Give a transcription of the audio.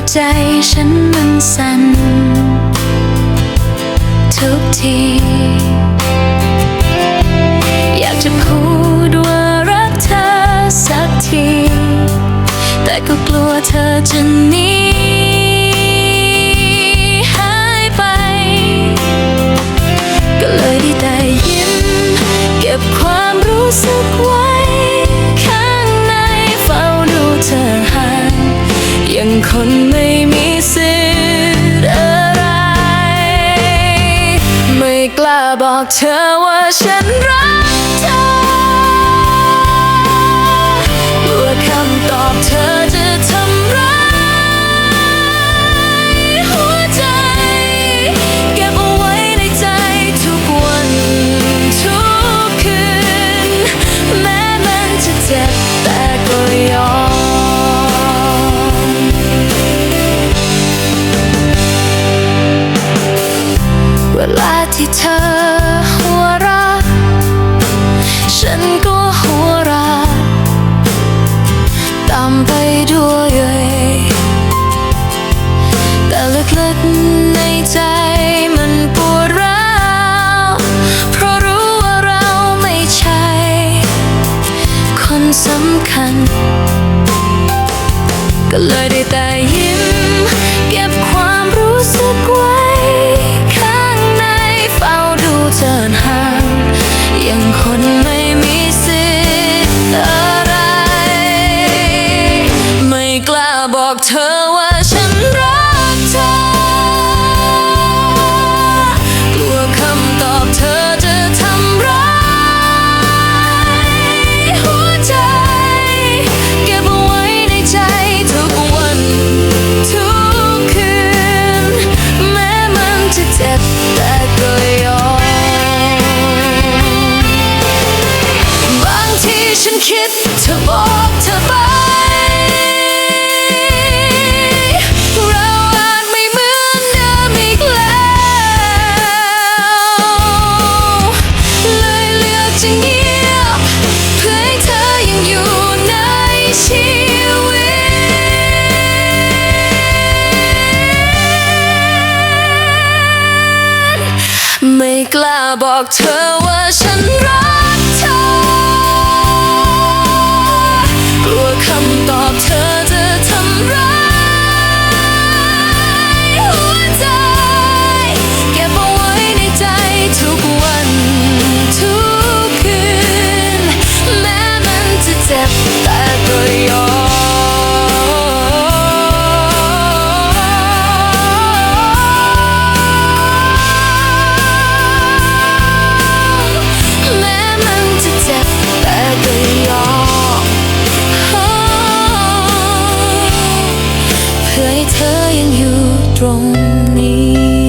วใจฉันมันสั่นทุกที อยากจะพูดว่ารักเธอสักที แต่ก็กลัวเธอจะหนี คนไม่มีสิทธิ์อะไร ไม่กล้าบอกเธอว่าฉันรักเธอ เธอหัวเราะฉันก็หัวเราะตามไปด้วยแต่ลึกๆในใจมันปวดร้าวเพราะรู้ว่าเราไม่ใช่ คนสำคัญ ก็เลยได้แต่ยิ้มเก็บความ ฉันคิดเธอบอกเธอไป เราอาจไม่เหมือนเดิมอีกแล้ว เลยเลือกจะเงียบเพื่อให้เธอยังอยู่ในชีวิต ไม่กล้าบอกเธอว่าฉันรัก กลัวคำตอบเธอ 中你。